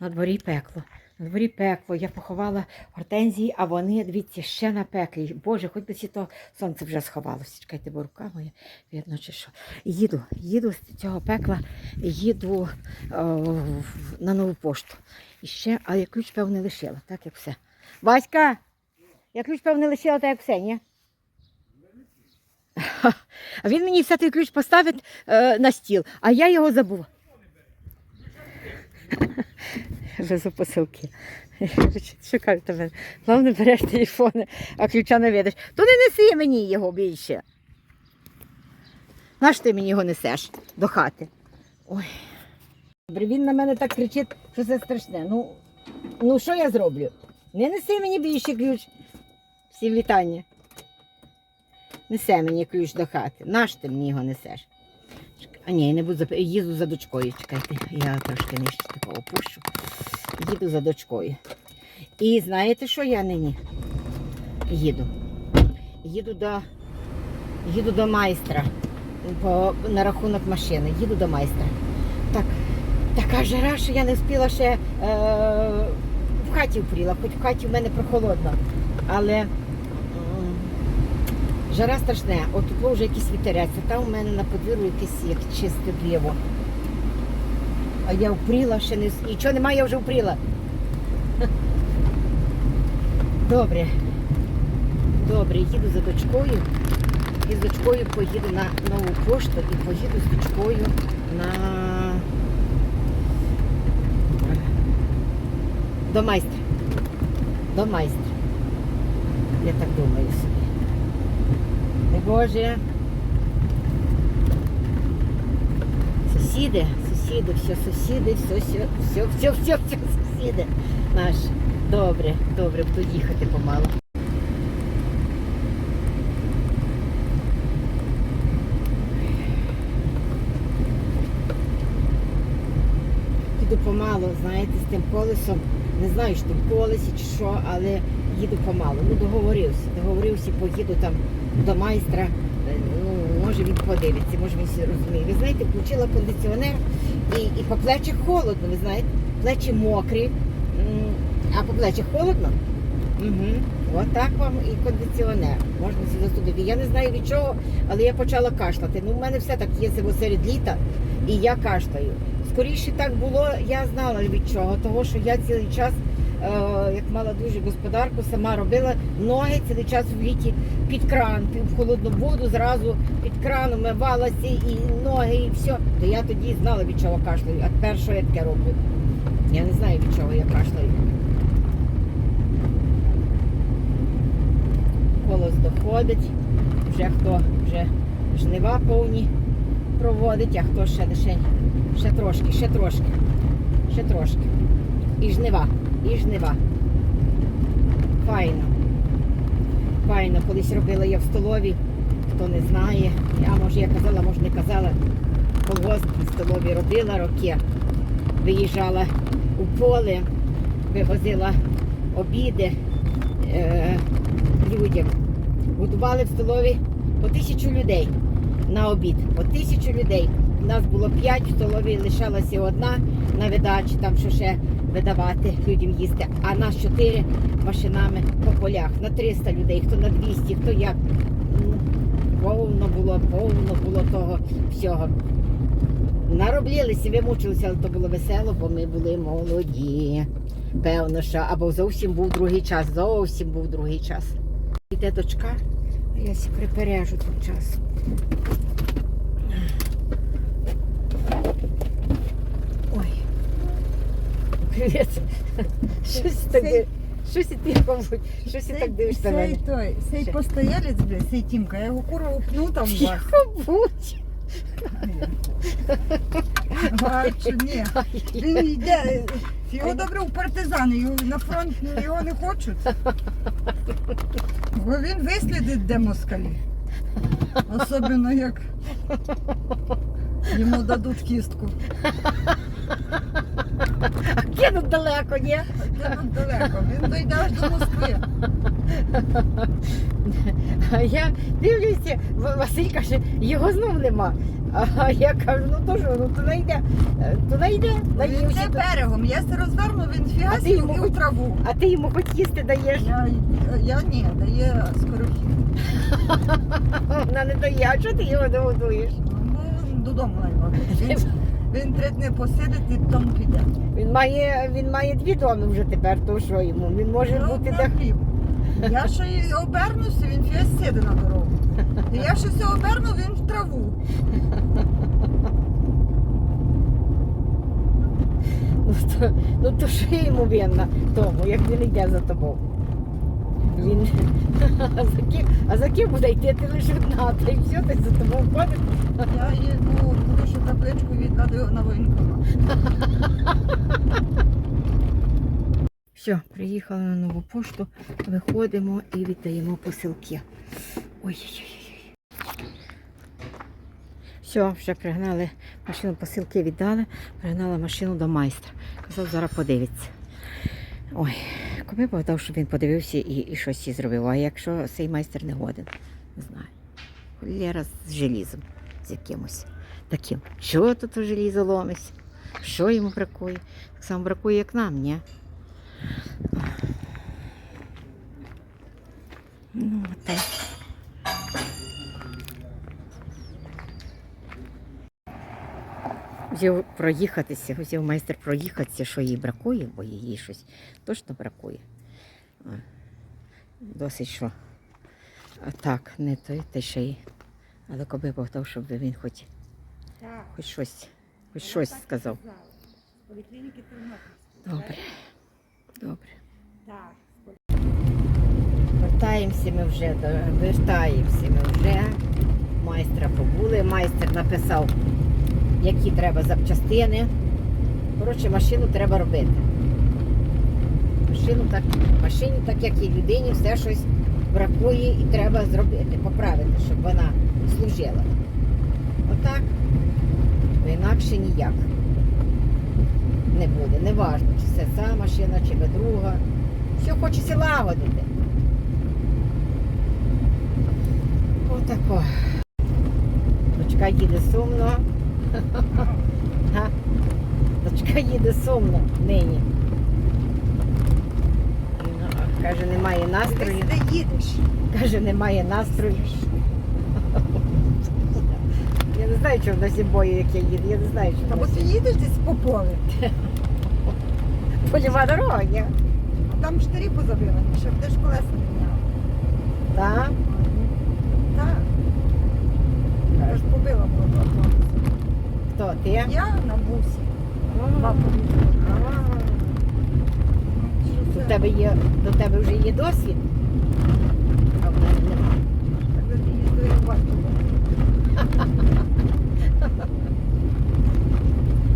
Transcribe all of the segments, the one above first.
На дворі пекло. На дворі пекло. Я поховала гортензії, а вони, дивіться, ще напеклі. Боже, хоч би то сонце вже сховалося. Чекайте, бо рука моя, видно, чи що. Їду, їду з цього пекла, їду о, на нову пошту. І ще, а я ключ, певне, лишила, так як все. Васька, я ключ, певне, лишила, так як все, ні? А він мені все той ключ поставить е, на стіл, а я його забула. Везу посилки. Шукаю тебе. Головне береш телефон, а ключа не видиш. То не неси мені його більше. Наш ти мені його несеш до хати? Ой. Добре, він на мене так кричить, що це страшне. Ну, ну що я зроблю? Не неси мені більше ключ. Всі вітання. Несе мені ключ до хати. Наш ти мені його несеш? А ні, не буду зап... їду за дочкою. Чекайте, я трошки нижче такого опущу. Їду за дочкою. І знаєте, що я нині їду? Їду до, їду до майстра по, на рахунок машини. Їду до майстра. Так, така жара, що я не встигла ще е, в хаті впріла, хоч в хаті в мене прохолодно. Але жара страшне. От тут вже якийсь вітерець, а там у мене на подвір'ю якесь як чисте древо. А я впріла ще не с- і чого немає, я вже впріла. Добре. Добре, їду за дочкою. І з дочкою поїду на нову пошту і поїду з дочкою на до майстра. До майстра. Я так думаю собі. Не Боже. Сусіди, сусіди, все сусіди, все, все, все, все, все, все сусіди наші. Добре, добре, буду їхати помалу. Їду помалу, знаєте, з тим колесом. Не знаю, що в колесі чи що, але їду помалу. Ну, договорився. Договорився, поїду там до майстра. Е, Ну, може він подивиться, може він розуміє. Ви знаєте, включила кондиціонер і, і по плечах холодно, ви знаєте, плечі мокрі, а по плечах холодно. Угу. Отак вам і кондиціонер. Можна всі застудити. Я не знаю від чого, але я почала кашляти. Ну, в мене все так є серед літа, і я кашлюю. Скоріше так було, я знала від чого, того що я цілий час, як мала дуже господарку, сама робила ноги цілий час в літі під кран, в холодну воду, зразу під краном мивалася і ноги, і все. То я тоді знала від чого кашляю. А що я таке роблю? Я не знаю від чого я кашляю. Колос доходить, вже хто вже жнива повні проводить, а хто ще лише ще трошки, ще трошки, ще трошки. І жнива, і жнива. Файно. Файно, колись робила я в столові, хто не знає. А може я казала, може не казала. Колгосп в столові робила роки. Виїжджала у поле, вивозила обіди е, людям. Готували в столові по тисячу людей на обід. По тисячу людей. У нас було п'ять, в столові лишалася одна на видачі, там що ще видавати людям їсти. А нас чотири машинами по полях на 300 людей, хто на 200, хто як. Ну, Повно було, повно було того всього. Нароблілися, вимучилися, але то було весело, бо ми були молоді. Певно, що або зовсім був другий час, зовсім був другий час. Йде дочка, а я сі припережу тут час. Ой. Привіт. Щось так Щось і ти, мабуть, щось і так дивишся на той, сей Що? постоялець, блядь, сей Тімка, я його курва упну там в вас. Тихо будь. А ні? Він йде, його добре в партизани, його на фронт ну, його не хочуть. Бо він вислідить, де москалі. Особливо як йому дадуть кістку. А кинуть далеко, ні? Тут далеко? Він дойде аж до Москви. А я дивлюся, Василь каже, його знов нема. А я кажу, ну то що, ну туди йде, Е, туди йде, Він йде берегом, я се розверну, він фігасів йому і у траву. А ти йому хоч їсти даєш? Я, я ні, дає скорохід. Вона не дає, а чого ти його не годуєш? Ну, додому навіть. Він, він три дні посидить і потім піде. Він має, він має дві доми вже тепер, то що йому? Він може Ну, бути де. хліб. Я ще й обернуся, він фіг сіде на дорогу. І я ще все оберну, він в траву. Ну то, ну то що я йому винна тому, як він йде за тобою. Він... А за ким, а за ким буде йти? Ти лише одна, та й все, ти за тобою ходиш. Я йду, лишу табличку і на воєнкомат. Все, приїхали на нову пошту, виходимо і віддаємо посилки. Ой-ой-ой. Все, вже пригнали машину, посилки віддали, пригнала машину до майстра. Казав, зараз подивиться. Ой, кому б щоб він подивився і, і щось і зробив. А якщо цей майстер не годен, не знаю. Холєра з желізом, з якимось таким. Що тут у желізо ломиться? Що йому бракує? Так само бракує, як нам, ні? Ну, так. Взяв проїхатися, взяв майстер проїхатися, що їй бракує, бо їй щось точно бракує. Досить що. А так, не той, те ще й. Але коби Бог дав, щоб він хоч, хоч щось, хоч щось сказав. Добре. Добре. Вертаємося ми вже, вертаємося ми вже. Майстра побули. Майстер написав, які треба запчастини. Коротше, машину треба робити. Машину так, машині, так як і людині, все щось бракує і треба зробити, поправити, щоб вона служила. Отак. Бо інакше ніяк не буде. Неважно, чи це ця машина, чи друга. Все хочеться лагодити. Отако. Дочка їде сумно. Дочка їде сумно нині. Каже, немає настрою. Ти де їдеш? Каже, немає настрою. Я не знаю, чого в нас є бою, як я їду. Я не знаю, що Або ти їдеш десь по полі, польова дорога, ні? а там штирі позабивані, щоб ти ж колеса не міняв. Так? Так, я ж побила було. Хто ти? Я на бусі. А, Два побіги. а. До тебе є, до тебе вже є досвід. А в мене немає.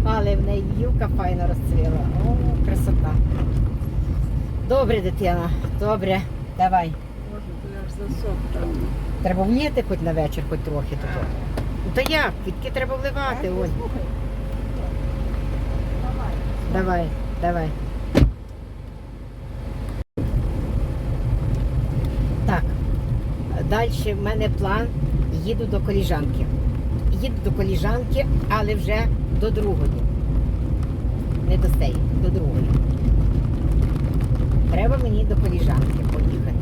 Але в неї юка файно розцвіла. О, красота. Добре, дитина, добре. Давай. Треба вліти хоч на вечір, хоч трохи тут. Ну то як? Квітки треба вливати. Ось. Давай, давай. Так. Далі в мене план. Їду до коліжанки. Їду до коліжанки, але вже до другої. Не до цієї, до другої. Треба мені до коліжанки поїхати.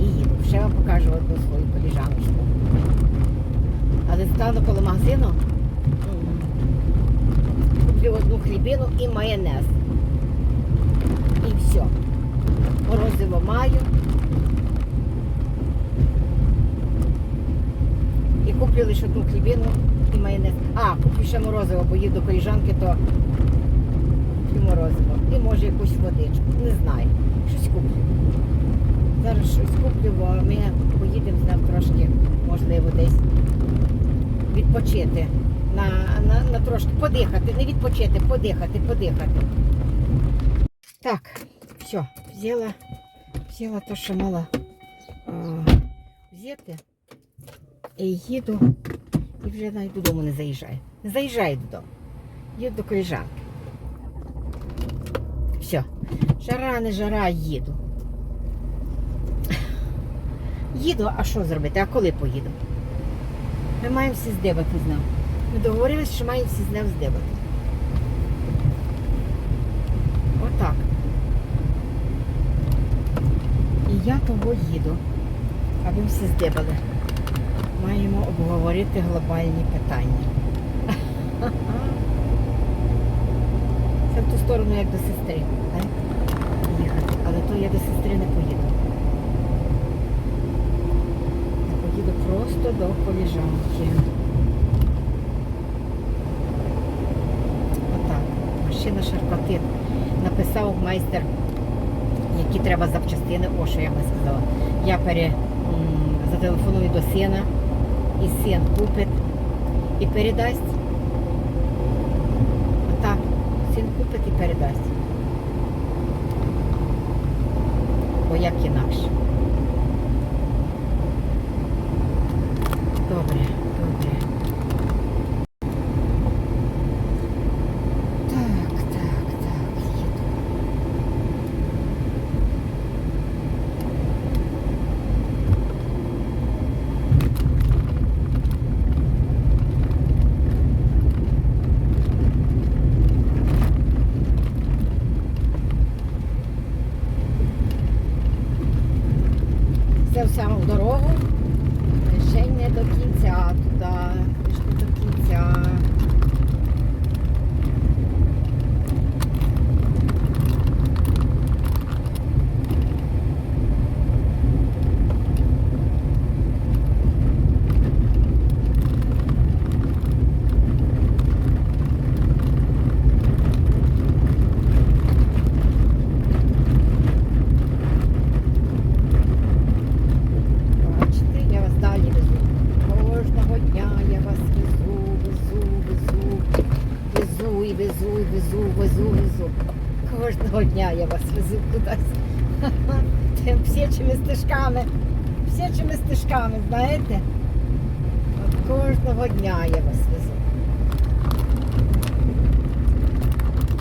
І їду. Ще вам покажу одну свою коліжаночку. Але стану коло магазину. Куплю одну хлібину і майонез. І все. Морозиво маю. І куплю лише одну хлібину і майонез. А, куплю ще морозиво, бо їду до коліжанки, то куплю морозиво. І може якусь водичку. Не знаю. Щось куплю. Зараз щось куплю, бо ми поїдемо з ним трошки, можливо, десь відпочити. На, на, на трошки подихати, не відпочити, подихати, подихати. Так, все, взяла, взяла те, що мала а, взяти. І їду, і вже навіть додому не заїжджаю. Не заїжджаю додому. Їду до коліжанки. Все. Жара, не жара, їду. Їду, а що зробити? А коли поїду? Ми маємо всі здибати з ним. Ми договорилися, що маємо всі з ним здибати. Отак. І я того їду, аби всі здибали. Маємо обговорити глобальні питання. Це в ту сторону, як до сестри, так? Їхати. Але то я до сестри не поїду. Я поїду просто до коліжанки. Отак. Машина шарпатин. Написав майстер, які треба запчастини. О, що я би сказала. Я пере, зателефоную до сина, і син купить і передасть. Отак. Син купить і передасть. Бо як інакше. Добре. Так, так, так, їду. Це в саму дорогу. Ще й не до кінця туди. Ще не до кінця. Бачите, я вас далі везу. Кожного дня я вас везу, везу, везу, везу і везу, і везу, везу, везу. Кожного дня я вас везу кудись. Ха-ха. Тим всічими стежками. Всічими стежками, знаєте? От кожного дня я вас везу.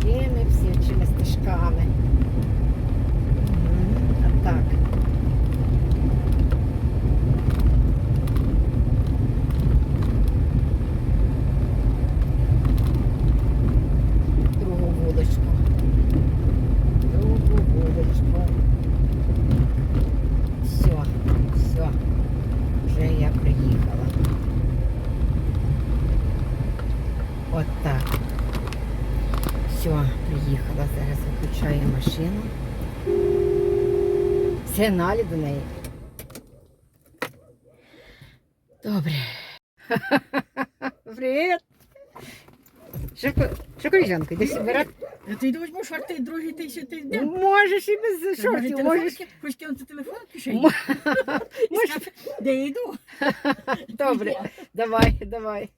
Тими всічими стежками. Мгм, А так. другу вуличку. Другу вуличку. Все, все. Вже я приїхала. От так. Все, приїхала. Зараз виключаю машину. Сигналі до неї. Добре. Привіт! Що коліжанко, збирати? Ти йду візьму шорти, другий ти ще ти йде. Можеш і без шортів, можеш. Хоч кинути телефон кишені. Де я йду? Добре, давай, давай.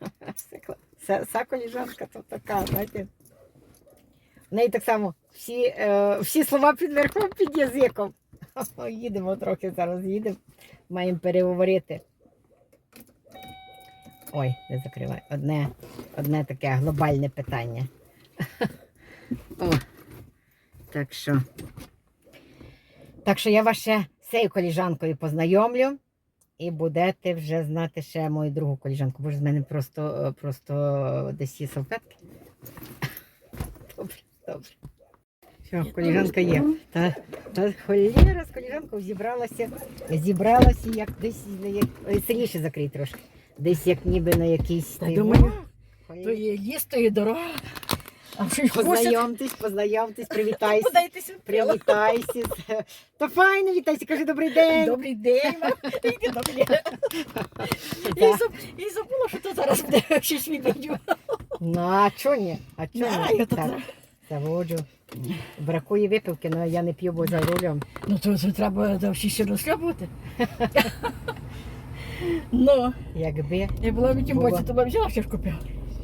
Кла- коліжанка то така, знаєте. В неї так само всі, е, всі слова під верхом, під язиком. Їдемо трохи зараз, їдемо. Маємо переговорити. Ой, не закривай. Одне, одне таке глобальне питання. О, так що. Так що я вас ще з цією коліжанкою познайомлю. І будете вже знати ще мою другу коліжанку, бо з мене просто, просто десь є салфетки. Добре, добре. Все, коліжанка є. Та, та холєра з коліжанкою зібралася, зібралася як десь, на як, ой, сильніше закрий трошки. Десь як ніби на якийсь. Та думаю, То є ліс, то є дорога. А що? Познайомтесь, познайомтесь, привітайся. Подайтеся. Привітайся. Та файно вітайся, кажи добрий день. Добрий день. вам. Тільки добрий. Я й заб- я й забула, що то зараз буде щось відео. Ну, а чого ні? А чого ні? Так, заводжу. Бракує випивки, але я не п'ю, бо за рулем. Ну то це треба до всі ще розслабувати. Ну, Якби. я була в тім Була. то б взяла ще ж купила.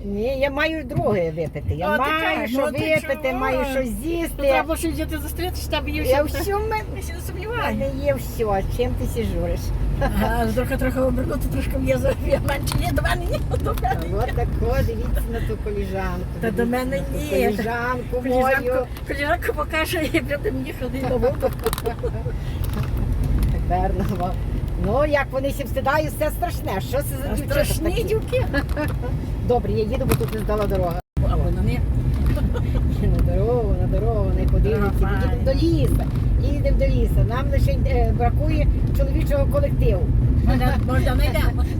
Ні, я маю друге випити. Я А, ти маю так, що ну, ти випити, чого? маю що з'їсти. треба було щось взяти зустріти, що там є Я все. все в мене. Я ще не в сумніваю. мене є все. Чим ти сіжуриш? Ага, трохи трохи обернути, трошки в'язав, я менше ні, до мене ні, до мене ні. От тако, дивіться на ту коліжанку. Та до мене ні. Коліжанку мою. Коліжанку, коліжанку покаже, як буде мені ходити на воду. Тепер на, ва- Ну, як вони всім стидають, все страшне. Що це за дівчата Страшні такі? дівки. Добре, я їду, бо тут не здала дорога. А вона не. На дорогу, на дорогу, не подивиться. Їдемо до лісу, їдемо до лісу. Нам лише е, бракує чоловічого колективу. Можна, можна.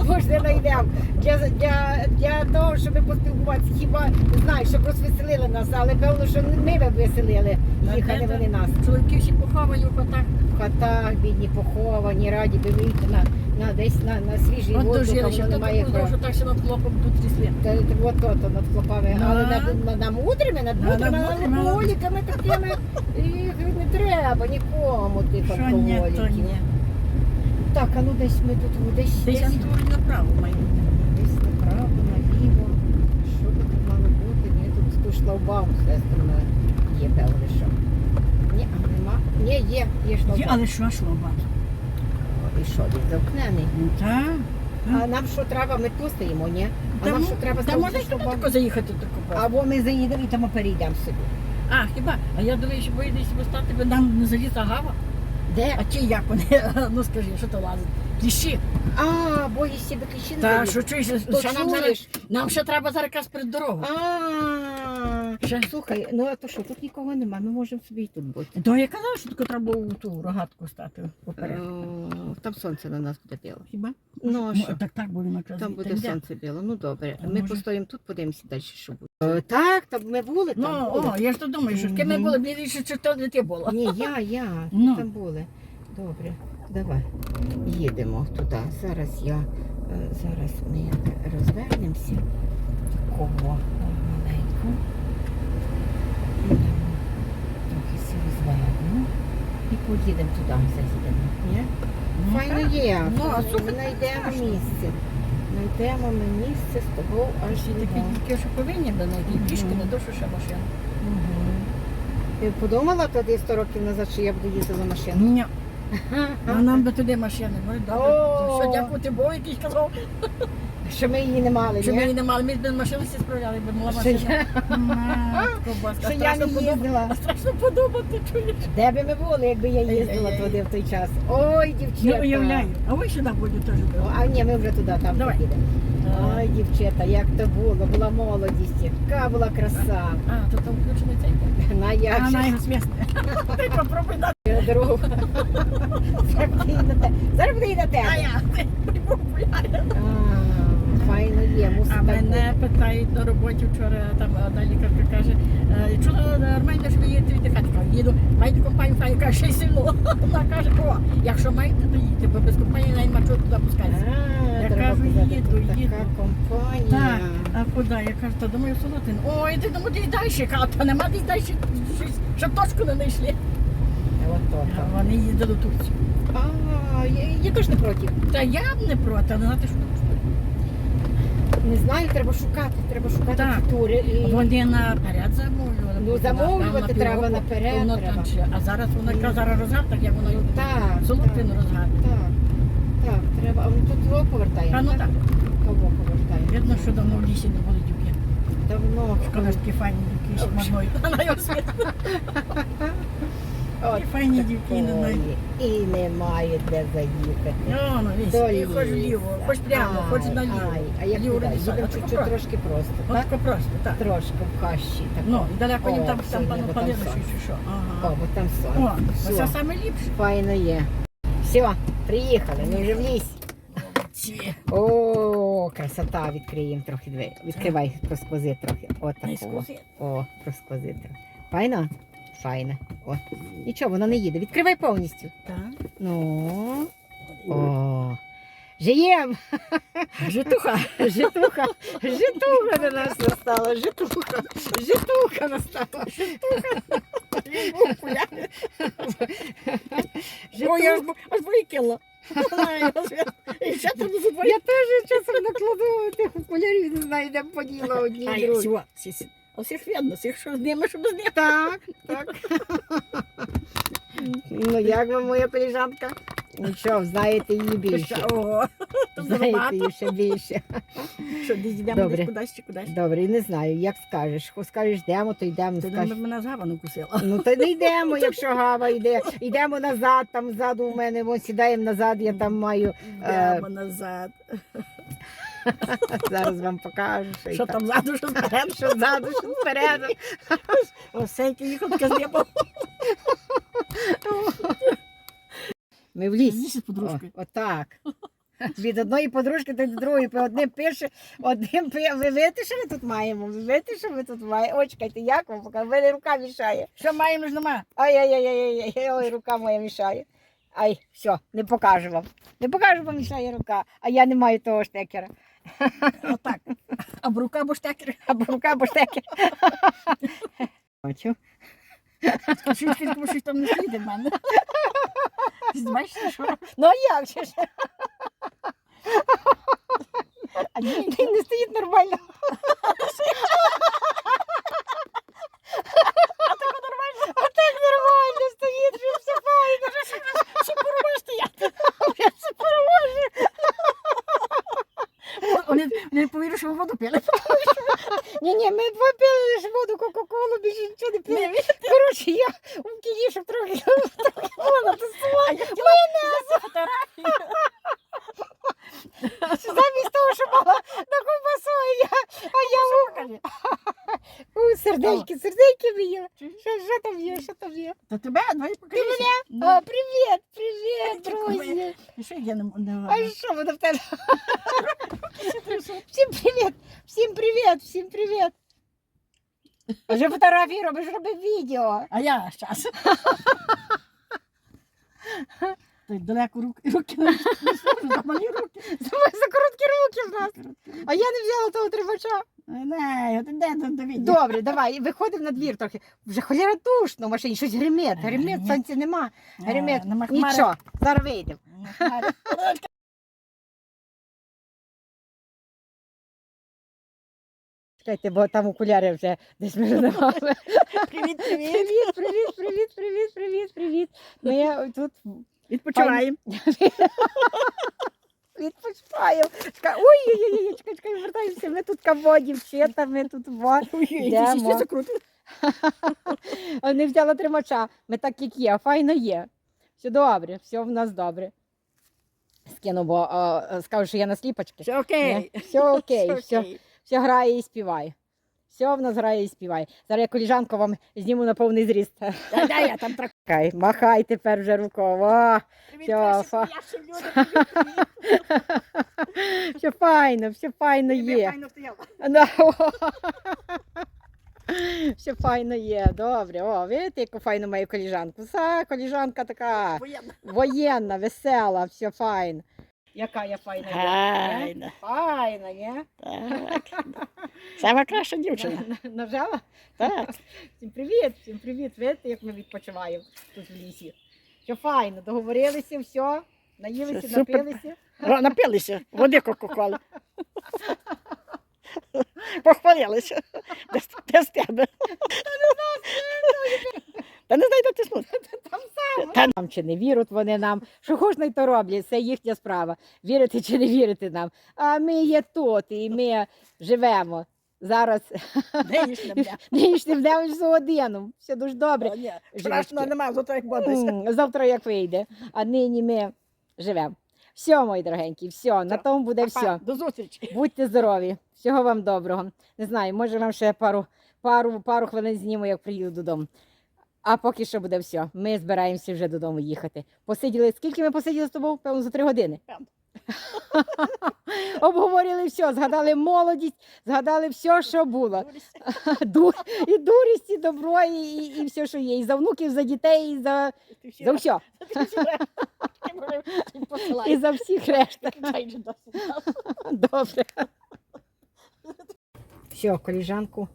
Може, знайдемо. Для, для, для того, щоб поспілкуватися, хіба знаєш, щоб розвеселили нас, але певно, що ми б веселили, їхали вони нас. Чоловіки ще поховані в хатах. В хатах, бідні, поховані, раді би вийти на, на десь на, на свіжий От воздух, дожилися, немає тому, права. що так себе хлопом тут трясли. Та- От то над хлопами, Ну, але над, над, над мудрими, над Да, мудрими, над над алкоголіками такими, їх не треба нікому тих Що ні, то алкоголіків. ні. Так, а ну десь ми тут, десь, Десь десь, Антон направо має десь направо, наліво. Що би тут мало бути? Ні, тут ту шлагбаум сестрами є, певне, що. Ні, а нема. Ні, є, є Є, але що ж лоба? І що, він замкнений? Ну так. А нам що треба, ми тут стоїмо, ні? А нам що треба Та можна шлагбаум? тако заїхати до купа. Або ми заїдемо і там перейдемо собі. А, хіба? А я думаю, що боїтесь стати, бо нам не заліз агава. Де? А ті як вони? Ну скажи, що то лазить? Кліщі. А, боїшся до ключі не Та що чуєш? То Що нам чуєш? зараз? Нам ще треба зараз якраз перед дорогою. А, Ще? слухай, ну а то що, тут нікого нема, ми можемо собі і тут бути. То я казала, що тако треба було ту рогатку стати поперед. Е, Там сонце на нас буде біло. Хіба? Ну, а Ну, що? так так буде наказано. Там буде сонце біло. Ну добре. А Ми може- постоїмо тут, подивимося далі, що буде. Е, Так, там ми були, Ну, там були. о, я ж то думаю, що ми були, ще чи то не ти була. Ні, я, я, Ну. там були. Добре, давай. Їдемо туди. Зараз я, е, зараз ми розвернемося. Кого маленьку. Йдемо. Трохи сі розвернемо. І поїдемо туди, заїдемо. Ні? Ну, Файно так. є. Ну, а слухай, знайдемо страшно. місце. Знайдемо ми місце з тобою аж такі дітки, що повинні би знайти пішки, не то, що ще машина. Ти подумала тоді 100 років назад, що я буду їздити за машину? Ні. А нам би туди машини. Ну, добре. О! Що, дякувати Богу, якийсь казав, Що ми її не мали, що ми ні? її не мали, ми б без машини всі справляли, би мала Що машина. Матко Боска, Що я страшно не подумати. їздила. А страшно подумати, чуєш? Де би ми були, якби я їздила Ай-яй-яй. туди в той час? Ой, дівчата. Не уявляю. А ви сюди будете теж. О, А ні, ми вже туди там Давай. поїдемо. Ой, дівчата, як то було, була молодість, яка була краса. А, то там включений цей. На як А, же на його смісне. Ти попробуй дати. дорогу. Зараз буде і на те- Зараз буде і на А тебе. я. ти. А, є, мусить А так бути. мене питають на роботі вчора, там одна лікарка каже, «Е, чого нормально, що ви їдете віддихати? Кажу, їду, маєте компанію, файну, каже, ще й сильно. Вона каже, о, якщо маєте, то їдьте, бо без компанії навіть чого туди пускатися. А, Я кажу, їду, їду. Така компанія. Так, а куди? Я кажу, то думаю, Солотин. Ой, ти думаю, десь далі. Кажу, та нема щось, щоб точку не знайшли. От то, то. А Вони їздили в Турцію. А, я, я теж не проти. Та я б не проти, але знати, що. Не знаю, треба шукати, треба шукати Так. І... Вони наперед замовлювали. Ну, замовлювати там на треба півроку, наперед то Воно треба. там ще. А зараз воно якраз зараз розгад, так як воно Ну, так, Солотин так, розгад. так, так, треба. А ми тут зло повертаємо. А ну так, Кого повертаємо? видно, що давно в лісі не були дівки. Давно. Шкода ж такі файні дівки, що мадною. На його світ. От І файні дівки, не знаю. такої. І немає де заїхати. Ну, ну, і хоч лісу. вліво, хоч прямо, Ай, хоч наліво. ай, А як Ліво туди? Їдемо а чуть-чуть просто. трошки просто, От так? просто, так. Трошки в хащі. так. Ну, і далеко їм О, там, там сьогодні, пану бо там сонце. чи що. О, Ага. бо там О, сонце. Все, саме ліпше. файно є. Все, приїхали, ми вже в. Ці. О, красота, відкриємо трохи двері. Відкривай, просквози трохи. О, Не такого. скуси. О, просквози трохи. Файно? Файно. О. Нічого, вона не їде. Відкривай повністю. Так. Ну. О. Жиєм! Житуха. Житуха! Житуха до нас настала! Житуха! Житуха настала! Ой, я аж, бо- аж. І ще треба Я теж часом накладу тих окулярів, не знаю, де поділа одні другі. всього. всі- всіх видно, всіх що з ними, що без них. Так, так. Ну як вам моя коліжанка? Нічого, знаєте її більше. Ого, Знаєте її ще більше. Що, десь йдемо Добре. десь кудись чи кудись? Добре, не знаю, як скажеш. Хо скажеш, йдемо, то йдемо. Ти Скажеш. мене жаба не кусила. Ну то не йдемо, якщо гава йде. Йдемо назад, там ззаду у мене, ось сідаємо назад, я там маю. Йдемо назад. Зараз вам покажу. Що, Що там ззаду, що спереду? Що ззаду, що спереду. Осейки їхав, таке. Ми в з отак. Від одної подружки до другої, одним пише, одним пише. Ви видите, що ми тут маємо? Ви видите, що ми тут маємо? Ой, чекайте, як вам? В Мене рука мішає. Що маємо ж нема? Ай-яй-яй-яй, ой, рука моя мішає. Ай, все, не покажу вам. Не покажу, бо мішає рука. А я не маю того штекера. Отак. А в рука буштекер. Або рука, або штекер. Бачу. Щось тому щось там не сліди в мене. Бачите, що? Ну а як же ж? А ні, Він не стоїть нормально. А так нормально стоїть, що все файно. що порвеш стояти. Я все переможу. Вони не повірю, що ви воду пили. Ні, ні, ми попили лише воду, Кока-Колу, більше нічого не пили. Коротше, я в кіні, щоб трохи трохи було натиснула. А я хотіла взяти фотографію. Замість того, що мала на ковбасу, а я, а я Покажи. у сердельки, сердельки в'їла. Що, що там є, що там є? То тебе, давай покажи. О, привіт, привіт, друзі. Що я не не А що воно в тебе? Всім привіт, всім привіт, всім привіт. Вже фотографії робиш, роби відео. А я зараз. Той далеко руки, руки не служу, руки. За за короткі руки в нас. А я не взяла того тримача. Не, ти де до відео? Добре, давай, виходимо на двір трохи. Вже холєра душно в машині, щось гримить, гримить, сонця нема. Гримить. Нема хмари. Нічого, зараз вийдемо. Чекайте, бо там окуляри вже десь між ногами. Привіт, привіт. Привіт, привіт, привіт, привіт, привіт, привіт. Ми тут Відпочиваємо. відпочиваємо. Ой, ой, ой, чекай, чекай, вертаємося. Ми тут каво, дівчата, ми тут во. Йдемо. Не взяла тримача. Ми так як є, файно є. Все добре, все в нас добре. Скину, бо скажу, що я на сліпочки. Все окей. Все окей, все, окей. все грає і співає. Все в нас грає і співає. Зараз я коліжанку вам зніму на повний зріст. Та, да, я там трак. Чекай, Махай тепер вже рукою. Красі, фа- все файно, все файно є. файно. Да. Все файно є, добре. О, видите, яку файну маю коліжанку. Са, коліжанка така Воєнна. воєнна, весела, все файно. Яка я файна? Файна. Файна, ні? Так. Сама краща дівчина. Нажала? Так. Всім привіт, всім привіт. Видите, як ми відпочиваємо тут в лісі. Все файно, договорилися, все, наїлися, Все напилися. Напилися, води кока-коли. Похвалилися. Без, без тебе. Та не знайду тиснути. Там саме. Та- Нам чи не вірять вони нам, що кожний то роблять, це їхня справа. Вірити чи не вірити нам. А ми є тут і ми живемо. Зараз нинішнім днем за годину. Все дуже добре. О, ні, Страшно нема, зато як буде. Завтра як вийде. А нині ми живемо. Все, мої дорогенькі, все, на тому буде все. До зустрічі. Будьте здорові, всього вам доброго. Не знаю, може вам ще пару, пару, пару хвилин зніму, як приїду додому. А поки що буде все. Ми збираємося вже додому їхати. Посиділи. Скільки ми посиділи з тобою? Певно, за три години. Обговорили все, згадали молодість, згадали все, що було. І дурість, і добро, і, і, і все, що є. І за внуків, за дітей, і за, за все. І за всіх решта. Добре. Все, коліжанку.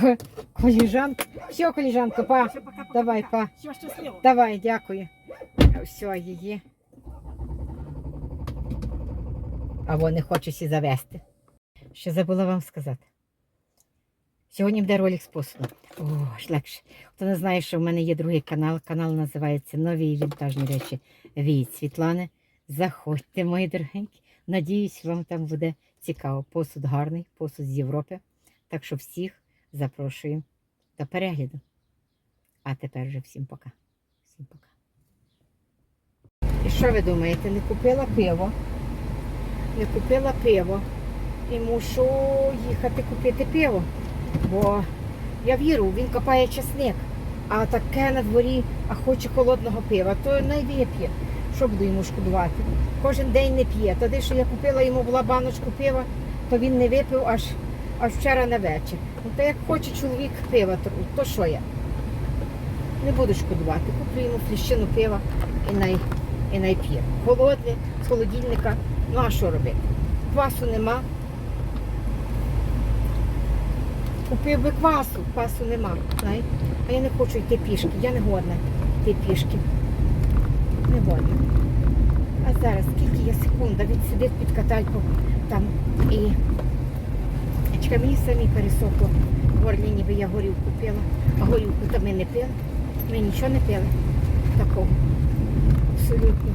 Ко- Коліжанку. Все, коліжанка, па. Давай, па. Все щасливо. Давай, дякую. Все, її. Або не хочу сі завести. Ще забула вам сказати. Сьогодні буде ролик з посуду. О, аж легше. Хто не знає, що в мене є другий канал. Канал називається Нові вінтажні речі від Світлани. Заходьте, мої дорогенькі. Надіюсь, вам там буде цікаво. Посуд гарний, посуд з Європи. Так що всіх запрошую до перегляду. А тепер вже всім пока. Всім пока. І що ви думаєте? Не купила пиво? Не купила пиво. І мушу їхати купити пиво. Бо я вірю, він копає часник, а таке на дворі, а хоче холодного пива, то не вип'є. Що буду йому шкодувати? Кожен день не п'є. Тоді, що я купила йому була баночку пива, то він не випив аж, аж вчора на вечір. Ну то як хоче чоловік пива, то, що я? Не буду шкодувати. Куплю йому фліщину пива і най, і най п'є. Холодне, з холодильника. Ну а що робити? Квасу нема. Купив би квасу, квасу нема. Знаєте? А я не хочу йти пішки, я не годна йти пішки. Не годна. А зараз скільки є секунда, він сидить під катальком там і. Чекай, мені самі пересохло горлі, ніби я горілку пила. А горілку то ми не пили. Ми нічого не пили такого. Абсолютно.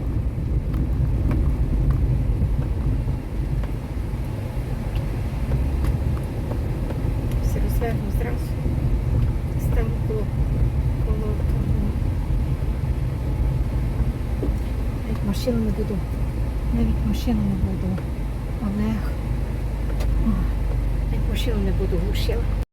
Все розверну зразу. Ставлю коло, коло. Навіть машину не буду. Навіть машину не буду. Машину не буду глушила.